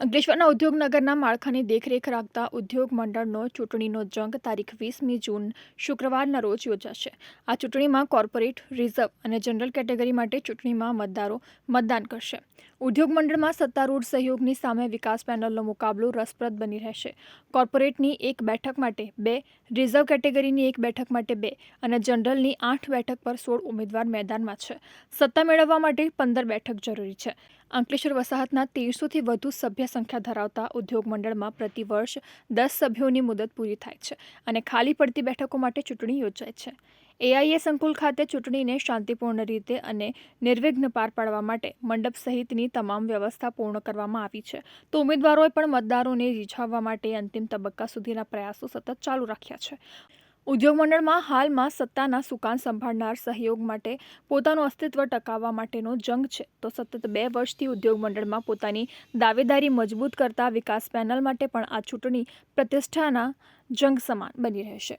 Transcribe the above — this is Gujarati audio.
ઉદ્યોગનગરના માળખાની દેખરેખ રાખતા ઉદ્યોગ મંડળનો ચૂંટણીનો જંગ તારીખ વીસમી જૂન શુક્રવારના રોજ યોજાશે. આ ચૂંટણીમાં કોર્પોરેટ, રિઝર્વ અને જનરલ કેટેગરી માટે ચૂંટણીમાં મતદારો મતદાન કરશે. ઉદ્યોગ મંડળમાં સત્તારૂઢ સહયોગની સામે વિકાસ પેનલનો મુકાબલો રસપ્રદ બની રહેશે. કોર્પોરેટની એક બેઠક માટે બે, રિઝર્વ કેટેગરીની એક બેઠક માટે બે અને જનરલની આઠ બેઠક પર સોળ ઉમેદવાર મેદાનમાં છે. સત્તા મેળવવા માટે પંદર બેઠક જરૂરી છે. અંકલેશ્વર વસાહતના તેરસોથી વધુ સભ્ય સંખ્યા ધરાવતા ઉદ્યોગ મંડળમાં પ્રતિ વર્ષ દસ સભ્યોની મુદત પૂરી થાય છે અને ખાલી પડતી બેઠકો માટે ચૂંટણી યોજાય છે. એઆઈએ સંકુલ ખાતે ચૂંટણીને શાંતિપૂર્ણ રીતે અને નિર્વિઘ્ન પાર પાડવા માટે મંડપ સહિતની તમામ વ્યવસ્થા પૂર્ણ કરવામાં આવી છે. તો ઉમેદવારોએ પણ મતદારોને રીઝાવવા માટે અંતિમ તબક્કા સુધીના પ્રયાસો સતત ચાલુ રાખ્યા છે. ઉદ્યોગ મંડળમાં હાલમાં સત્તાના સુકાન સંભાળનાર સહયોગ માટે પોતાનું અસ્તિત્વ ટકાવવા માટેનો જંગ છે. તો સતત બે વર્ષથી ઉદ્યોગ મંડળમાં પોતાની દાવેદારી મજબૂત કરતા વિકાસ પેનલ માટે પણ આ ચૂંટણી પ્રતિષ્ઠાના જંગ સમાન બની રહેશે.